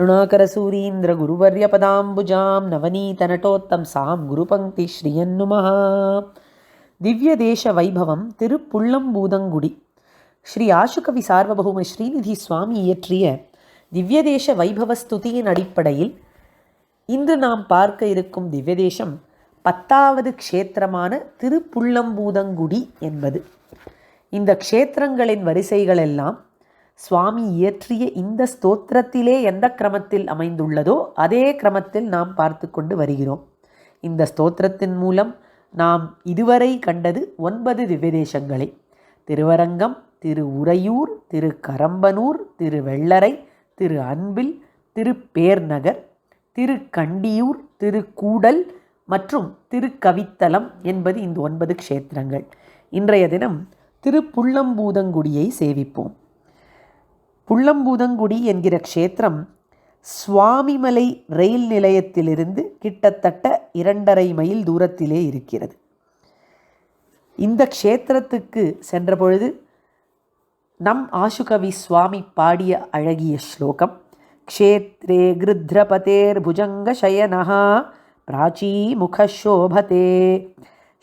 करुणाकरसूरीन्द्रगुरुवर्यपदाम्बुजां नवनीतनटोत्तंसां गुरुपङ्क्तिश्रियन्नुमः திவ்யதேச திருப்புள்ளம்பூதங்குடி ஸ்ரீ ஆசுகவி சார்வபௌம ஸ்ரீநிதி சுவாமி இயற்றிய திவ்யதேச வைபவ ஸ்துதியின் அடிப்படையில் இன்று நாம் பார்க்க இருக்கும் திவ்யதேசம் பத்தாவது க்ஷேத்திரமான திருப்புள்ளம்பூதங்குடி என்பது இந்த க்ஷேத்திரங்களின் வரிசைகளெல்லாம் சுவாமி இயற்றிய இந்த ஸ்தோத்திரத்திலே எந்த கிரமத்தில் அமைந்துள்ளதோ அதே கிரமத்தில் நாம் பார்த்து கொண்டு வருகிறோம். இந்த ஸ்தோத்திரத்தின் மூலம் நாம் இதுவரை கண்டது ஒன்பது திவ்யதேசங்களை திருவரங்கம் திரு உறையூர் திரு கரம்பனூர் திரு வெள்ளரை திரு அன்பில் திரு பேர்நகர் திரு கண்டியூர் திரு கூடல் மற்றும் திருக்கவித்தலம் என்பது இந்த ஒன்பது க்ஷேத்திரங்கள். இன்றைய தினம் திருப்புள்ளம்பூதங்குடியை சேவிப்போம். புள்ளம்பூதங்குடி என்கிற க்ஷேத்திரம் சுவாமிமலை ரயில் நிலையத்திலிருந்து கிட்டத்தட்ட இரண்டரை மைல் தூரத்திலே இருக்கிறது. இந்த க்ஷேத்திரத்துக்கு சென்ற பொழுது நம் ஆசுகவி சுவாமி பாடிய அழகிய ஸ்லோகம் க்ஷேத்ரே கிருத்ரபதேர் புஜங்கசயனஹா பிராச்சீ முகசோபதே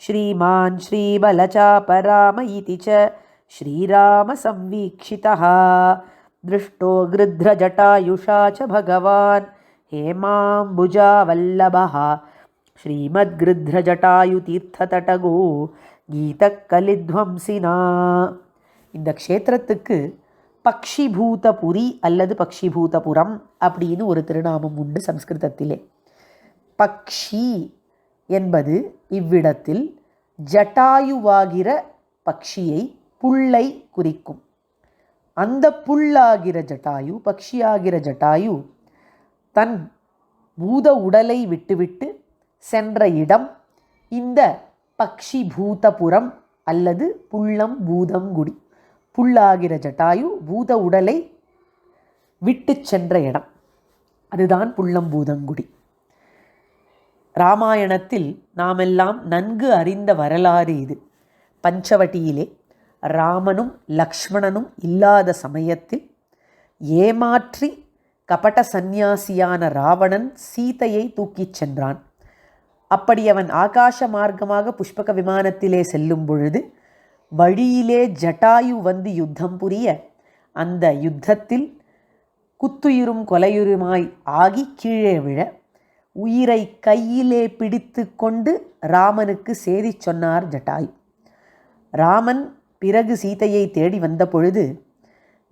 ஸ்ரீமான் ஸ்ரீபலச்சாபராம இதி ச ஸ்ரீராம சம்வீக்ஷிதः दृष्टो गृध्रजटायुषा च भगवान् हेमाम्बुजावल्लभः ஸ்ரீமத்கிருத்ரஜட்டாயுதீர்த்ததடகோ கீதக்கலித்வம்சினா இந்த க்ஷேத்திரத்துக்கு பக்ஷிபூதபுரி அல்லது பக்ஷிபூதபுரம் அப்படின்னு ஒரு திருநாமம் உண்டு சம்ஸ்கிருதத்திலே பக்ஷி என்பது இவ்விடத்தில் ஜட்டாயுவாகிற பக்ஷியை புல்லை குறிக்கும் அந்த புல்லாகிற ஜட்டாயு பக்ஷியாகிற ஜட்டாயு தன் பூத உடலை விட்டுவிட்டு சென்ற இடம் இந்த பக்ஷி பூதபுரம் அல்லது புள்ளம் பூதங்குடி. புல்லாகிற ஜட்டாயு பூத உடலை விட்டு சென்ற இடம். அதுதான் புள்ளம்பூதங்குடி ராமாயணத்தில் நாமெல்லாம் நன்கு அறிந்த வரலாறு இது. பஞ்சவட்டியிலே ராமனும் லக்ஷ்மணனும் இல்லாத சமயத்தில் ஏமாற்றி கபட சந்நியாசியான ராவணன் சீதையை தூக்கிச் சென்றான். அப்படி அவன் ஆகாச மார்க்கமாக புஷ்பக விமானத்திலே செல்லும் பொழுது வழியிலே ஜட்டாயு வந்து யுத்தம் புரிய அந்த யுத்தத்தில் குத்துயிரும் கொலையுருமாய் ஆகி கீழே விழ உயிரை கையிலே பிடித்து கொண்டு ராமனுக்கு சேதி சொன்னார் ஜட்டாயு. ராமன் பிறகு சீதையை தேடி வந்த பொழுது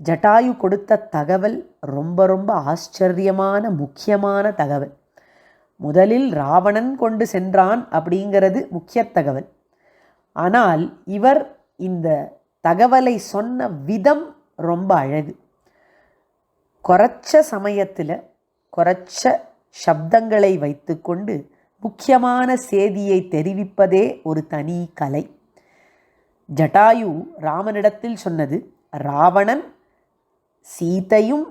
ஜட்டாயு கொடுத்த தகவல் ரொம்ப ரொம்ப ஆச்சரியமான முக்கியமான தகவல். முதலில் ராவணன் கொண்டு சென்றான் அப்படிங்கிறது முக்கிய தகவல். ஆனால் இவர் இந்த தகவலை சொன்ன விதம் ரொம்ப அழகு. குறைச்ச சமயத்தில் குறைச்ச சப்தங்களை வைத்துக்கொண்டு முக்கியமான செய்தியை தெரிவிப்பதே ஒரு தனி கலை. ஜட்டாயு ராமனிடத்தில் சொன்னது ராவணன் சீதையும்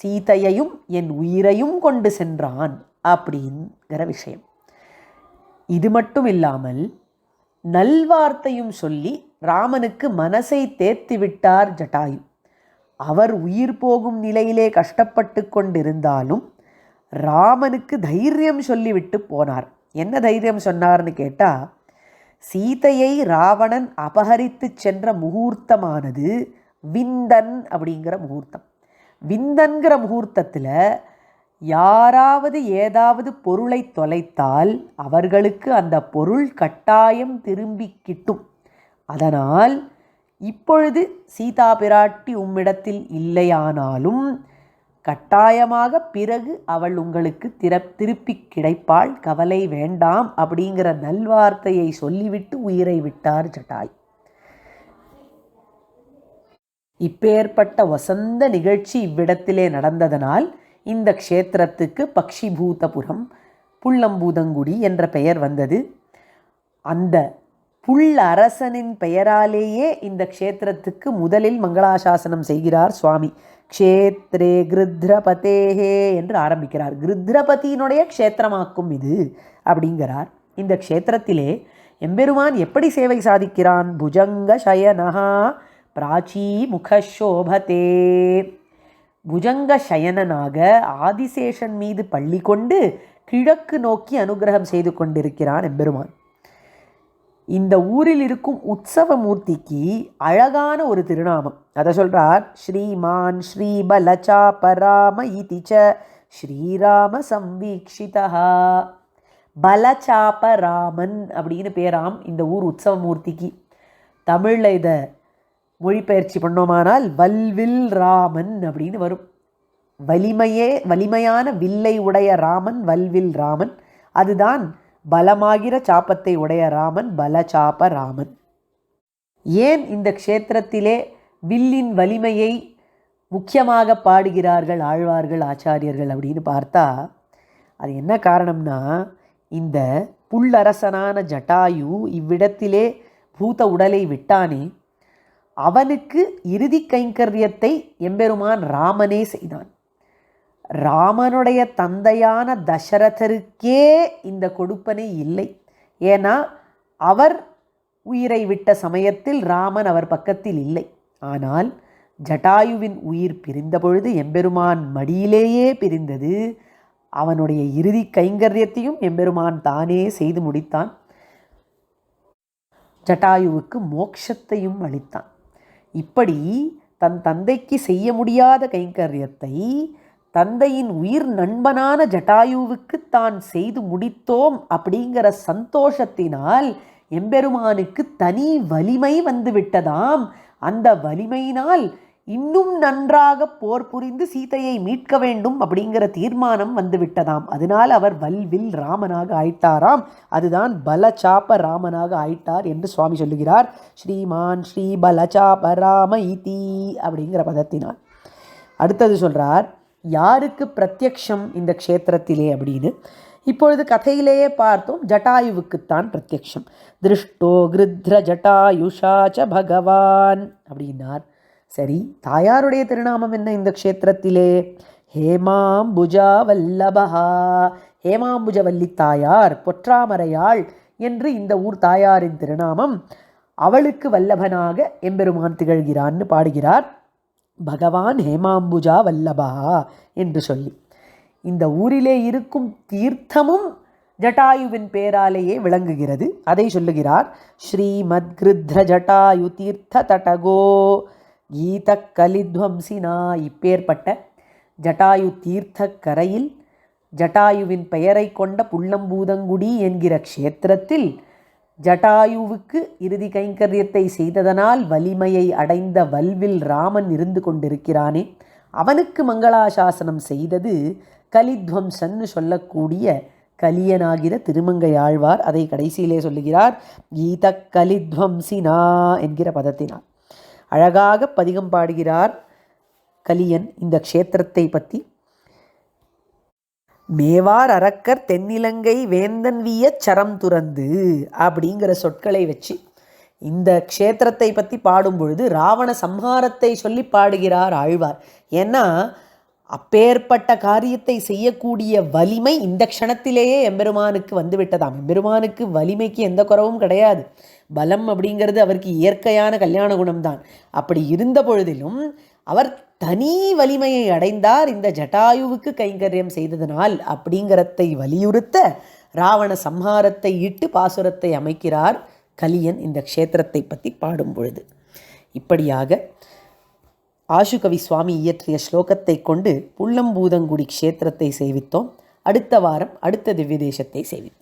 சீதையையும் என் உயிரையும் கொண்டு சென்றான் அப்படிங்கிற விஷயம். இது மட்டும் இல்லாமல் நல்வார்த்தையும் சொல்லி ராமனுக்கு மனசை தேர்த்து விட்டார் ஜட்டாயு அவர் உயிர் போகும் நிலையிலே கஷ்டப்பட்டு கொண்டிருந்தாலும் ராமனுக்கு தைரியம் சொல்லிவிட்டு போனார். என்ன தைரியம் சொன்னார்னு கேட்டால் சீதையை ராவணன் அபகரித்து சென்ற முகூர்த்தமானது விந்தன் அப்படிங்கிற முகூர்த்தம். விந்தன்கிற முகூர்த்தத்தில் யாராவது ஏதாவது பொருளை தொலைத்தால் அவர்களுக்கு அந்த பொருள் கட்டாயம் திரும்பி கிட்டும். அதனால் இப்பொழுது சீதா பிராட்டி உம்மிடத்தில் இல்லையானாலும் கட்டாயமாக பிறகு அவள் உங்களுக்கு திற திருப்பி கிடைப்பாள். கவலை வேண்டாம் அப்படிங்கிற நல்வார்த்தையை சொல்லிவிட்டு உயிரை விட்டார் ஜட்டாய். இப்பேற்பட்ட வசந்த நிகழ்ச்சி இவ்விடத்திலே நடந்ததனால் இந்த க்ஷேத்திரத்துக்கு பக்ஷிபூதபுரம் புள்ளம்பூதங்குடி என்ற பெயர் வந்தது. அந்த புல் அரசனின் பெயராலேயே இந்த க்ஷேத்திரத்துக்கு முதலில் மங்களாசாசனம் செய்கிறார் சுவாமி. க்ஷேத்ரே கிருத்ரபதேஹே என்று ஆரம்பிக்கிறார். கிருத்ரபதியினுடைய க்ஷேத்திரமாக்கும் இது அப்படிங்கிறார். இந்த க்ஷேத்திரத்திலே எம்பெருமான் எப்படி சேவை சாதிக்கிறான்? புஜங்க சயனஹா பிராச்சீ முகஷோபதே. புஜங்க சயனனாக ஆதிசேஷன் மீது பள்ளி கொண்டு கிழக்கு நோக்கி அனுகிரகம் செய்து கொண்டிருக்கிறான் எம்பெருமான். இந்த ஊரில் இருக்கும் உற்சவமூர்த்திக்கு அழகான ஒரு திருநாமம். அதை சொல்கிறார் ஸ்ரீமான் ஸ்ரீபலச்சா பராம இதிச்ச ஸ்ரீராம சம்வீக்ஷிதா பலச்சாபராமன் அப்படின்னு பேராம் இந்த ஊர் உற்சவ மூர்த்திக்கு. தமிழில் இதை மொழிபெயர்ச்சி பண்ணோமானால் வல்வில் ராமன் அப்படின்னு வரும். வலிமையே வலிமையான வில்லை உடைய ராமன் வல்வில் ராமன். அதுதான் பலமாகிற சாப்பத்தை உடைய ராமன் பலசாப ராமன். ஏன் இந்த க்ஷேத்திரத்திலே வில்லின் வலிமையை முக்கியமாக பாடுகிறார்கள் ஆழ்வார்கள் ஆச்சாரியர்கள் அப்படின்னு பார்த்தா அது என்ன காரணம்னா இந்த புல்லரசனான ஜட்டாயு இவ்விடத்திலே பூத உடலை விட்டானே அவனுக்கு இறுதி கைங்கரியத்தை எம்பெருமான் ராமனே செய்தான். ராமனுடைய தந்தையான தசரதருக்கே இந்த கொடுப்பனை இல்லை. ஏன்னா அவர் உயிரை விட்ட சமயத்தில் ராமன் அவர் பக்கத்தில் இல்லை. ஆனால் ஜட்டாயுவின் உயிர் பிரிந்த பொழுது எம்பெருமான் மடியிலேயே பிரிந்தது. அவனுடைய இறுதி கைங்கரியத்தையும் எம்பெருமான் தானே செய்து முடித்தான். ஜட்டாயுவுக்கு மோட்சத்தையும் அளித்தான். இப்படி தன் தந்தைக்கு செய்ய முடியாத கைங்கரியத்தை தந்தையின் உயிர் நண்பனான ஜட்டாயுவுக்கு தான் செய்து முடித்தோம் அப்படிங்கிற சந்தோஷத்தினால் எம்பெருமானுக்கு தனி வலிமை வந்துவிட்டதாம் அந்த வலிமையினால் இன்னும் நன்றாக போர் புரிந்து சீதையை மீட்க வேண்டும் அப்படிங்கிற தீர்மானம் வந்துவிட்டதாம் அதனால் அவர் வல்வில் ராமனாக ஆயிட்டாராம். அதுதான் பலச்சாப ராமனாக ஆயிட்டார் என்று சுவாமி சொல்லுகிறார். ஸ்ரீமான் ஸ்ரீ பலச்சாப ராம இதி அப்படிங்கிற பதத்தினால். அடுத்தது சொல்கிறார் யாருக்கு பிரத்யக்ஷம் இந்த க்ஷேத்திரத்திலே அப்படின்னு இப்பொழுது கதையிலேயே பார்த்தோம் ஜட்டாயுவுக்குத்தான் பிரத்யக்ஷம். திருஷ்டோ கிருத்ர ஜட்டாயுஷாச்ச பகவான் அப்படின்னார். சரி தாயாருடைய திருநாமம் என்ன இந்த க்ஷேத்திரத்திலே? ஹேமாம்புஜா வல்லபஹா ஹேமாம்புஜவல்லி தாயார் பொற்றாமரையாள் என்று இந்த ஊர் தாயாரின் திருநாமம் அவளுக்கு வல்லபனாக எம்பெருமான் திகழ்கிறான்னு பாடுகிறார். பகவான் ஹேமாம்புஜா வல்லபா என்று சொல்லி. இந்த ஊரிலே இருக்கும் தீர்த்தமும் ஜட்டாயுவின் பேராலேயே விளங்குகிறது. அதை சொல்லுகிறார் ஸ்ரீமத் கிருத்ர ஜட்டாயு தீர்த்த தடகோ கீத கலித்வம்சினா இப்பேற்பட்ட ஜட்டாயு தீர்த்த கரையில் ஜட்டாயுவின் பெயரை கொண்ட புள்ளம்பூதங்குடி என்கிற க்ஷேத்திரத்தில் ஜட்டாயுவுக்கு இறுதி கைங்கரியத்தை செய்ததனால் வலிமையை அடைந்த வல்வில் ராமன் இருந்து கொண்டிருக்கிறானே. அவனுக்கு மங்களாசாசனம் செய்தது கலித்வம்சன்னு சொல்லக்கூடிய கலியனாகிற திருமங்கை ஆழ்வார். அதை கடைசியிலே சொல்லுகிறார் கீத கலித்வம்சினா என்கிற பதத்தினார் அழகாக பதிகம் பாடுகிறார் கலியன் இந்த க்ஷேத்திரத்தை பற்றி. மேவார் அரக்கர் தென்னிலங்கை வேந்தன் விய சரம் துறந்து அப்படிங்கிற சொற்களை வச்சு இந்த க்ஷேத்திரத்தை பற்றி பாடும் பொழுது ராவண சம்ஹாரத்தை சொல்லி பாடுகிறார் ஆழ்வார். ஏன்னா அப்பேற்பட்ட காரியத்தை செய்யக்கூடிய வலிமை இந்த க்ஷணத்திலேயே எம்பெருமானுக்கு வந்துவிட்டதாம். எம்பெருமானுக்கு வலிமைக்கு எந்த குறவும் கிடையாது. பலம் அப்படிங்கிறது அவருக்கு இயற்கையான கல்யாண குணம்தான். அப்படி இருந்த பொழுதிலும் அவர் தனி வலிமையை அடைந்தார். இந்த ஜட்டாயுவுக்கு கைங்கரியம் செய்ததனால் அப்படிங்கிறதை வலியுறுத்த ராவண சம்ஹாரத்தை இட்டு பாசுரத்தை அமைக்கிறார் கலியன் இந்த க்ஷேத்திரத்தை பற்றி பாடும் பொழுது. இப்படியாக ஆசுகவி சுவாமி இயற்றிய ஸ்லோகத்தை கொண்டு புள்ளம்பூதங்குடி க்ஷேத்திரத்தை சேவித்தோம். அடுத்த வாரம் அடுத்த திவ்ய தேசத்தை சேவித்தோம்.